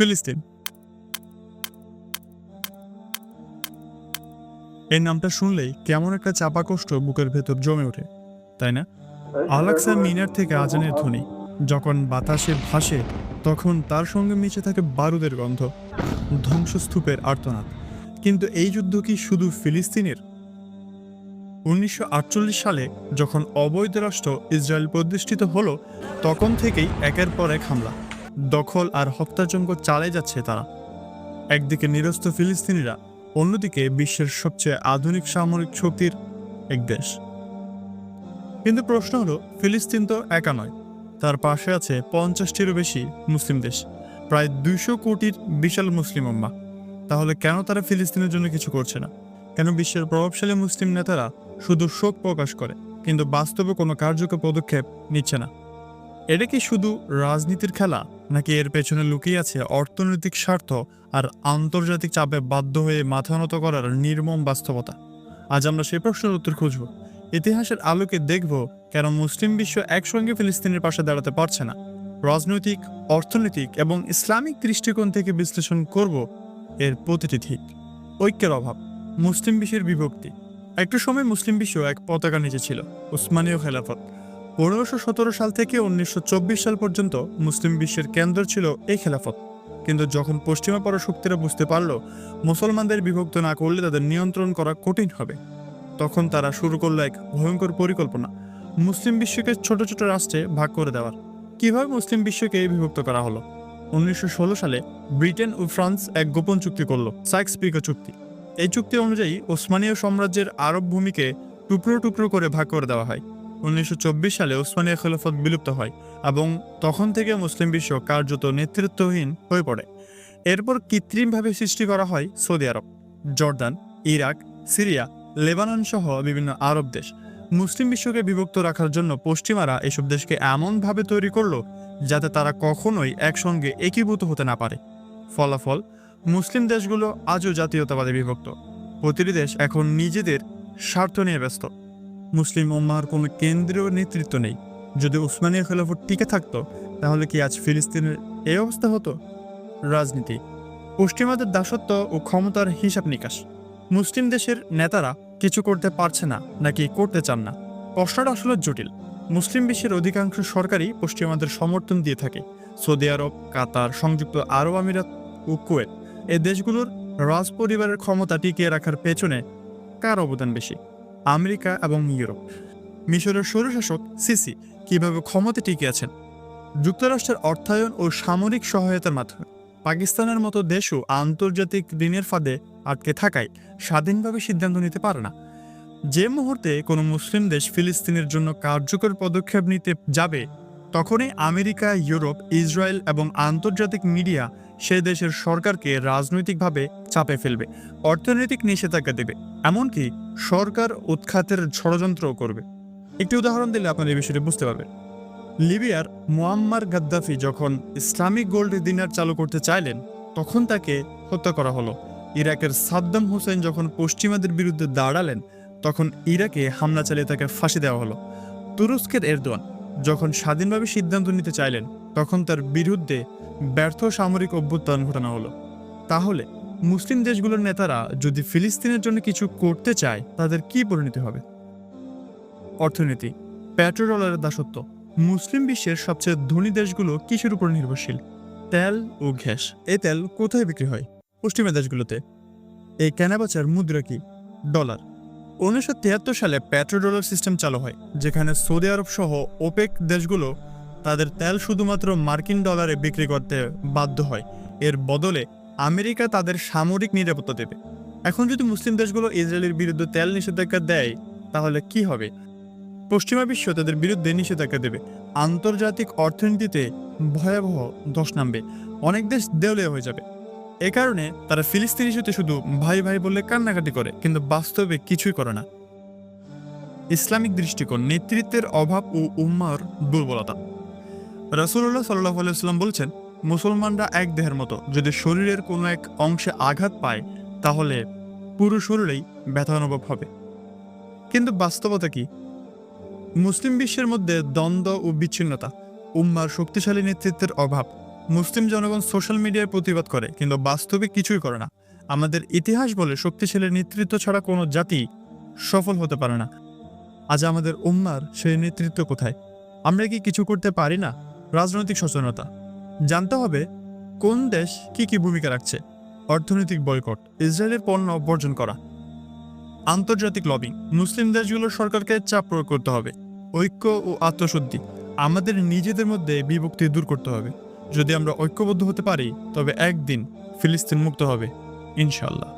ফিলিস্তিন। এই নামটা শুনলেই কেমন একটা চাপা কষ্ট বুকের ভেতর জমে ওঠে, তাই না? আলাক্সা মিনার থেকে আজানের ধ্বনি, যখন বাতাসে ভাসে, তখন তার সঙ্গে মিশে থাকে বারুদের গন্ধ, ধ্বংসস্তূপের আর্তনাদ। কিন্তু এই যুদ্ধ কি শুধু ফিলিস্তিনের? উনিশশো আটচল্লিশ সালে যখন অবৈধ রাষ্ট্র ইসরায়েল প্রতিষ্ঠিত হলো, তখন থেকেই একের পর এক হামলা। দখল আর হত্যাযজ্ঞ চালিয়ে যাচ্ছে তারা। একদিকে নিরস্ত ফিলিস্তিনিরা, অন্যদিকে বিশ্বের সবচেয়ে আধুনিক সামরিক শক্তির এক দেশ। কিন্তু প্রশ্ন হলো, ফিলিস্তিন তো একা নয়। তার পাশে আছে পঞ্চাশটিরও বেশি মুসলিম দেশ, প্রায় দুইশো কোটির বিশাল মুসলিম উম্মা। তাহলে কেন তারা ফিলিস্তিনের জন্য কিছু করছে না? কেন বিশ্বের প্রভাবশালী মুসলিম নেতারা শুধু শোক প্রকাশ করে, কিন্তু বাস্তবে কোনো কার্যকর পদক্ষেপ নিচ্ছে না? এটা কি শুধু রাজনীতির খেলা, নাকি এর পেছনে লুকিয়ে আছে অর্থনৈতিক স্বার্থ আর আন্তর্জাতিক চাপে বাধ্য হয়ে মাথা নত করার নির্মম বাস্তবতা? আজ আমরা সেই প্রশ্নের উত্তর খুঁজব। ইতিহাসের আলোকে দেখব কেন মুসলিম বিশ্ব একসঙ্গে ফিলিস্তিনের পাশে দাঁড়াতে পারছে না। রাজনৈতিক, অর্থনৈতিক এবং ইসলামিক দৃষ্টিকোণ থেকে বিশ্লেষণ করব এর প্রতিটি দিক। ঐক্যের অভাব, মুসলিম বিশ্বের বিভক্তি। একটু সময় মুসলিম বিশ্ব এক পতাকা নিচে ছিল, উসমানীয় খেলাফত। পনেরোশো সাল থেকে উনিশশো চব্বিশ সাল পর্যন্ত মুসলিম বিশ্বের কেন্দ্র ছিল এই খেলাফত। কিন্তু যখন পশ্চিমা পরাশক্তিরা বুঝতে পারল, মুসলমানদের বিভক্ত না করলে তাদের নিয়ন্ত্রণ করা কঠিন হবে, তখন তারা শুরু করল এক ভয়ঙ্কর পরিকল্পনা, মুসলিম বিশ্বকে ছোট ছোট রাষ্ট্রে ভাগ করে দেওয়ার। কীভাবে মুসলিম বিশ্বকে বিভক্ত করা হলো? উনিশশো ষোলো সালে ব্রিটেন ও ফ্রান্স এক গোপন চুক্তি করল সাইক্স পিকো চুক্তি। এই চুক্তি অনুযায়ী ওসমানীয় সাম্রাজ্যের আরব ভূমিকে টুকরো টুকরো করে ভাগ করে দেওয়া হয়। উনিশশো চব্বিশ সালে ওসমানীয় খেলাফত বিলুপ্ত হয় এবং তখন থেকে মুসলিম বিশ্ব কার্যত নেতৃত্বহীন হয়ে পড়ে। এরপর কৃত্রিমভাবে সৃষ্টি করা হয় Saudi Arab, Jordan, Iraq, Syria, Lebanon সহ বিভিন্ন আরব দেশ। মুসলিম বিশ্বকে বিভক্ত রাখার জন্য পশ্চিমারা এসব দেশকে এমনভাবে তৈরি করল যাতে তারা কখনোই একসঙ্গে একীভূত হতে না পারে। ফলাফল, মুসলিম দেশগুলো আজও জাতীয়তাবাদে বিভক্ত। প্রতিটি দেশ এখন নিজেদের স্বার্থ নিয়ে ব্যস্ত। মুসলিম উম্মার কোনো কেন্দ্রীয় নেতৃত্ব নেই। যদি উসমানীয় খেলাফত টিকে থাকতো, তাহলে কি আজ ফিলিস্তিনের এই অবস্থা হতো? রাজনীতি। পশ্চিমাদের দাসত্ব ও ক্ষমতার হিসাব নিকাশ। মুসলিম দেশের নেতারা কিছু করতে পারছে না, নাকি করতে চান না। প্রশ্নটা আসলে জটিল। মুসলিম বিশ্বের অধিকাংশ সরকারই পশ্চিমাদের সমর্থন দিয়ে থাকে। সৌদি আরব, কাতার, সংযুক্ত আরব আমিরাত ও কুয়েত এ দেশগুলোর রাজ পরিবারের ক্ষমতা টিকিয়ে রাখার পেছনে কার অবদান বেশি? আমেরিকা এবং ইউরোপ। মিশরের স্বৈরশাসক সিসি কীভাবে ক্ষমতা টিকে আছেন? যুক্তরাষ্ট্রের অর্থায়ন ও সামরিক সহায়তার মাধ্যমে পাকিস্তানের মতো দেশও আন্তর্জাতিক ঋণের ফাঁদে আটকে থাকায় স্বাধীনভাবে সিদ্ধান্ত নিতে পারে না। যে মুহূর্তে কোনো মুসলিম দেশ ফিলিস্তিনের জন্য কার্যকর পদক্ষেপ নিতে যাবে, তখনই আমেরিকা, ইউরোপ, ইসরায়েল এবং আন্তর্জাতিক মিডিয়া সে দেশের সরকারকে রাজনৈতিকভাবে চাপে ফেলবে, অর্থনৈতিক নিষেধাজ্ঞা দেবে, এমনকি সরকার উৎখাতের ষড়যন্ত্রও করবে। একটি উদাহরণ দিলে আপনার এই বিষয়টি বুঝতে পারবেন। লিবিয়ার মুয়াম্মার গাদ্দাফি যখন ইসলামিক গোল্ড দিনার চালু করতে চাইলেন, তখন তাকে হত্যা করা হলো। ইরাকের সাদ্দাম হোসেন যখন পশ্চিমাদের বিরুদ্ধে দাঁড়ালেন, তখন ইরাকে হামলা চালিয়ে তাকে ফাঁসি দেওয়া হলো। তুরস্কের এরদোয়ান যখন স্বাধীনভাবে সিদ্ধান্ত নিতে চাইলেন তখন তার বিরুদ্ধে ব্যর্থ সামরিক অভ্যুত্থান ঘটানো হলো। তাহলে মুসলিম দেশগুলোর নেতারা যদি ফিলিস্তিনের জন্য কিছু করতে চায়, তাদের কি পরিণতি হবে? অর্থনীতি, পেট্রোডলারের দাসত্ব, মুসলিম বিশ্বের সবচেয়ে ধনী দেশগুলো কিসের উপর নির্ভরশীল? তেল ও গ্যাস, এই তেল কোথায় বিক্রি হয়? পশ্চিমা দেশগুলোতে। এই কেনাবেচার মুদ্রা কি? ডলার। উনিশশো তিয়াত্তর সালে পেট্রোডলার সিস্টেম চালু হয়, যেখানে সৌদি আরব সহ ওপেক দেশগুলো তাদের তেল শুধুমাত্র মার্কিন ডলারে বিক্রি করতে বাধ্য হয়। এর বদলে আমেরিকা তাদের সামরিক নিরাপত্তা দেবে। এখন যদি মুসলিম দেশগুলো ইসরায়েলের বিরুদ্ধে তেল নিষেধাজ্ঞা দেয়, তাহলে কি হবে? পশ্চিমা বিশ্ব তাদের বিরুদ্ধে নিষেধাজ্ঞা দেবে। আন্তর্জাতিক অর্থনীতিতে ভয়াবহ ধস নামবে। অনেক দেশ দেউলিয়া হয়ে যাবে। এ কারণে তারা ফিলিস্তিন ইস্যুতে শুধু ভাই ভাই বলে কান্নাকাটি করে, কিন্তু বাস্তবে কিছুই করে না। ইসলামিক দৃষ্টিকোণ, নেতৃত্বের অভাব ও উম্মার দুর্বলতা। রাসুল্লাহ সাল্লাহ আলাইসাল্লাম বলছেন, মুসলমানরা এক দেহের মতো যদি শরীরের কোনো এক অংশে আঘাত পায়, তাহলে পুরো শরীরেই ব্যথা অনুভব হবে। কিন্তু বাস্তবতা কি? মুসলিম বিশ্বের মধ্যে দ্বন্দ্ব ও বিচ্ছিন্নতা, উম্মার শক্তিশালী নেতৃত্বের অভাব, মুসলিম জনগণ সোশ্যাল মিডিয়ায় প্রতিবাদ করে, কিন্তু বাস্তবে কিছুই করে না। আমাদের ইতিহাস বলে শক্তিশালী নেতৃত্ব ছাড়া কোনো জাতি সফল হতে পারে না। আজ আমাদের উম্মার সেই নেতৃত্ব কোথায়? আমরা কি কিছু করতে পারি না? রাজনৈতিক সচেতনতা। জানতে হবে কোন দেশ কি কি ভূমিকা রাখছে। অর্থনৈতিক বয়কট, ইসরায়েলের পণ্য বর্জন করা। আন্তর্জাতিক লবিং মুসলিম দেশগুলোর সরকারকে চাপ প্রয়োগ করতে হবে। ঐক্য ও আত্মশুদ্ধি, আমাদের নিজেদের মধ্যে বিভক্তি দূর করতে হবে। যদি আমরা ঐক্যবদ্ধ হতে পারি, তবে একদিন ফিলিস্তিন মুক্ত হবে ইনশাল্লাহ